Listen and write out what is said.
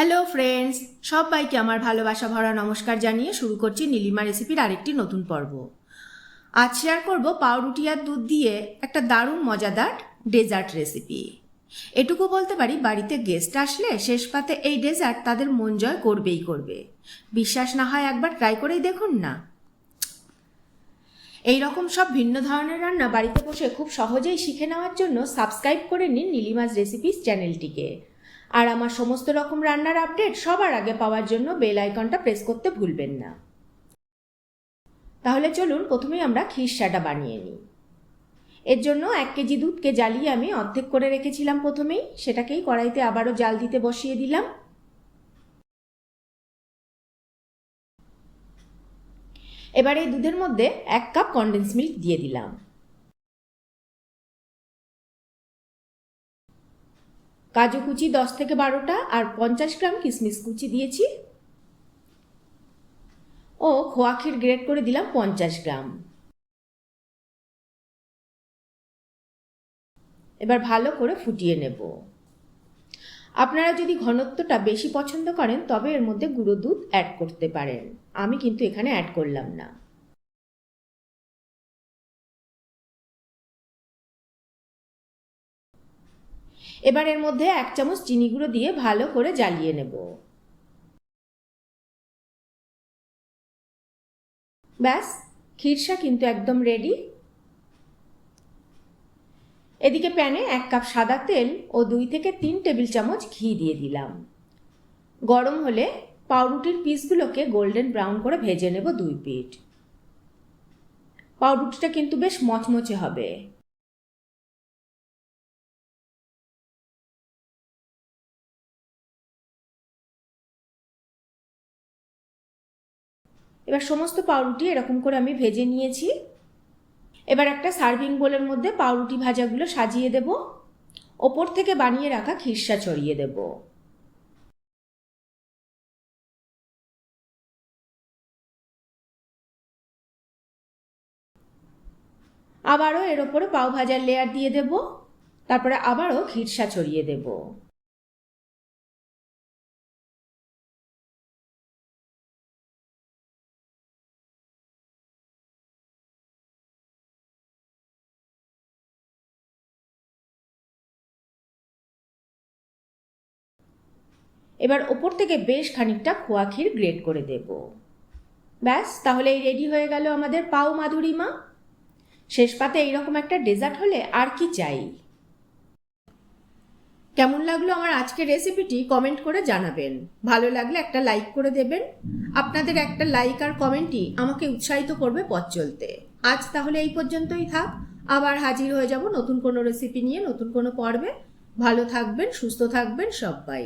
Hello friends সবাইকে আমার ভালোবাসা ভরা নমস্কার জানিয়ে শুরু করছি নীলিমা রেসিপির আরেকটি নতুন পর্ব। আজ শেয়ার করব পাউরুটি আর দুধ দিয়ে একটা দারুণ মজাদার ডেজার্ট রেসিপি এটুকু বলতে পারি, বাড়িতে গেস্ট আসলে শেষ পাতে এই ডেজার্ট তাদের মন জয় করবেই করবে। বিশ্বাস না হয় একবার ট্রাই করেই দেখুন না। এই রকম সব ভিন্ন ধরনের রান্না বাড়িতে বসে খুব সহজেই শিখে নেওয়ার জন্য সাবস্ক্রাইব করে নিন নীলিমাজ রেসিপিস চ্যানেলটিকে আর আমার সমস্ত রকম রান্নার আপডেট সবার আগে পাওয়ার জন্য বেল আইকনটা প্রেস করতে ভুলবেন না। তাহলে চলুন প্রথমেই আমরা খিরসাটা বানিয়ে নিই। এর জন্য এক কেজি দুধকে জ্বালিয়ে আমি অর্ধেক করে রেখেছিলাম প্রথমেই, সেটাকেই কড়াইতে আবারও জাল দিতে বসিয়ে দিলাম। এবার এই দুধের মধ্যে এক কাপ কনডেন্স মিল্ক দিয়ে দিলাম। কাজু কুচি দশ থেকে বারোটা আর পঞ্চাশ গ্রাম কিশমিশ কুচি দিয়েছি। ও খোয়া ক্ষীর গ্রেট করে দিলাম পঞ্চাশ গ্রাম। এবার ভালো করে ফুটিয়ে নেব। আপনারা যদি ঘনত্বটা বেশি পছন্দ করেন, তবে এর মধ্যে গুঁড়ো দুধ অ্যাড করতে পারেন। আমি কিন্তু এখানে অ্যাড করলাম না। এবার এর মধ্যে এক চামচ চিনি গুঁড়ো দিয়ে ভালো করে জ্বালিয়ে নেব। ব্যাস খিরসা কিন্তু একদম রেডি এদিকে প্যানে এক কাপ সাদা তেল ও দুই থেকে তিন টেবিল চামচ ঘি দিয়ে দিলাম। গরম হলে পাউরুটির পিসগুলোকে গোল্ডেন ব্রাউন করে ভেজে নেব দুই পিঠ। পাউরুটিটা কিন্তু বেশ মচমচে হবে। এবার সমস্ত পাউরুটি এরকম করে আমি ভেজে নিয়েছি। এবার একটা সার্ভিং বোলের মধ্যে পাউরুটি ভাজাগুলো সাজিয়ে দেব। ওপর থেকে বানিয়ে রাখা খিরসা ছড়িয়ে দেব। আবারও এর ওপরে পাও ভাজার লেয়ার দিয়ে দেব। তারপরে আবারও খিরসা ছড়িয়ে দেব। এবার ওপর থেকে বেশ খানিকটা খোয়া ক্ষীর গ্রেট করে দেব। ব্যাস, তাহলে এই রেডি হয়ে গেল আমাদের পাও মাধুরিমা শেষ পাতে এইরকম একটা ডেজার্ট হলে আর কি চাই। কেমন লাগল আমার আজকের রেসিপিটি কমেন্ট করে জানাবেন। ভালো লাগলে একটা লাইক করে দেবেন। আপনাদের একটা লাইক আর কমেন্টই আমাকে উৎসাহিত করবে পথ চলতে। আজ তাহলে এই পর্যন্তই থাক। আবার হাজির হয়ে যাব নতুন কোনো রেসিপি নিয়ে নতুন কোনো পর্বে। ভালো থাকবেন, সুস্থ থাকবেন সবাই।